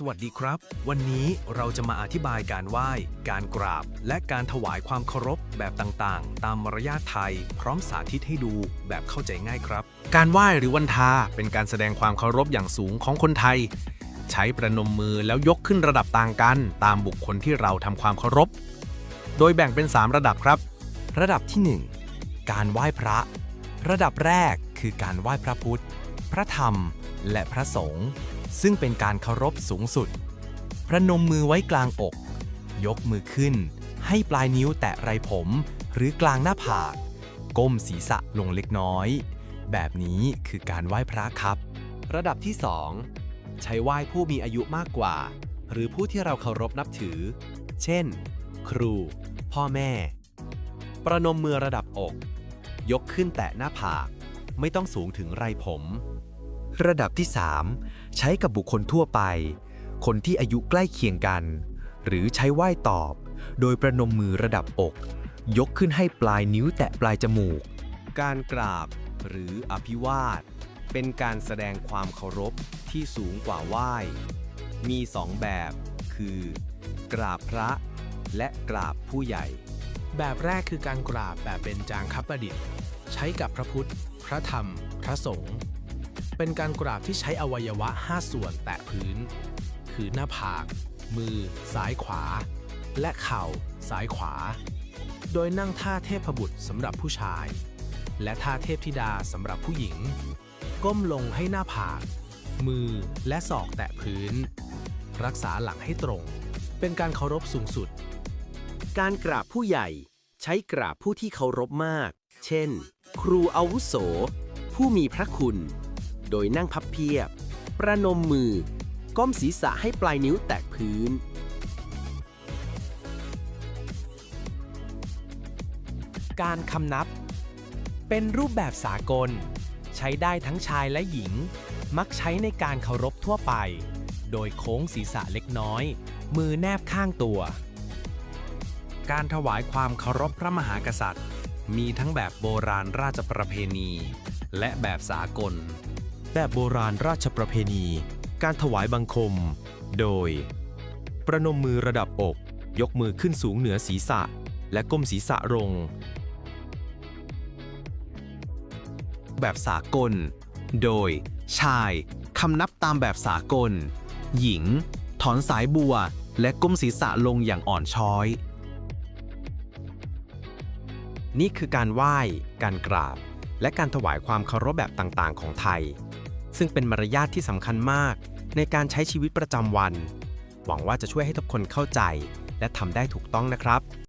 สวัสดีครับ วันนี้เราจะมาอธิบายการไหว้ การกราบ และการถวายความเคารพแบบต่างๆ ตามมารยาทไทย พร้อมสาธิตให้ดูแบบเข้าใจง่ายครับ การไหว้หรือวันทาเป็นการแสดงความเคารพอย่างสูงของคนไทย ใช้ประนมมือแล้วยกขึ้นระดับต่างกัน ตามบุคคลที่เราทำความเคารพ โดยแบ่งเป็น 3 ระดับครับ ระดับที่ 1 การไหว้พระ ระดับแรกคือการไหว้พระพุทธ พระธรรม และพระสงฆ์ ซึ่งเป็นการเคารพสูงสุดประนมมือไว้กลางอก ยกมือขึ้น ให้ปลายนิ้วแตะไรผม หรือกลางหน้าผาก ก้มศีรษะลงเล็กน้อย แบบนี้คือการไหว้พระครับ ระดับที่ 2 ใช้ไหว้ผู้มีอายุมากกว่า หรือผู้ที่เราเคารพนับถือ เช่น ครู พ่อแม่ ประนมมือระดับอก ยกขึ้นแตะหน้าผาก ไม่ต้องสูงถึงไรผม ระดับที่ 3 ใช้กับบุคคลทั่วไป คนที่อายุใกล้เคียงกัน หรือใช้ไหว้ตอบ โดยประนมมือระดับอก ยกขึ้นให้ปลายนิ้วแตะปลายจมูก การกราบหรืออภิวาท เป็นการแสดงความเคารพที่สูงกว่าไหว้ มีสองแบบ คือ กราบพระ และกราบผู้ใหญ่ แบบแรกคือการกราบแบบเป็นจางคับประดิษฐ์ ใช้กับพระพุทธ พระธรรม พระสงฆ์ เป็นการกราบที่ใช้อวัยวะ 5 ส่วนแตะพื้น คือหน้าผาก มือ ซ้ายขวา และเข่า ซ้ายขวา โดยนั่งท่าเทพบุตรสำหรับผู้ชาย และท่าเทพธิดาสำหรับผู้หญิง ก้มลงให้หน้าผาก มือและศอกแตะพื้น รักษาหลังให้ตรง เป็นการเคารพสูงสุด การกราบผู้ใหญ่ใช้กราบผู้ที่เคารพมาก เช่น ครูอาวุโส ผู้มีพระคุณ โดยนั่งพับเพียบ ประนมมือ ก้มศีรษะให้ปลายนิ้วแตะพื้น การคำนับ เป็นรูปแบบสากล ใช้ได้ทั้งชายและหญิง มักใช้ในการเคารพทั่วไป โดยโค้งศีรษะเล็กน้อย มือแนบข้างตัว การถวายความเคารพพระมหากษัตริย์ มีทั้งแบบโบราณราชประเพณี และแบบสากล แบบโบราณราชประเพณี การถวายบังคม โดย ประนมมือระดับอก ยกมือขึ้นสูงเหนือศีรษะ และก้มศีรษะลง แบบสากล โดย ชายคำนับตามแบบสากล หญิง ถอนสายบัว และก้มศีรษะลงอย่างอ่อนช้อย นี่คือการไหว้ การกราบ และการถวายความเคารพแบบต่างๆ ของไทย ซึ่งเป็นมารยาทที่สำคัญมาก ในการใช้ชีวิตประจำวัน หวังว่าจะช่วยให้ทุกคนเข้าใจ และทำได้ถูกต้องนะครับ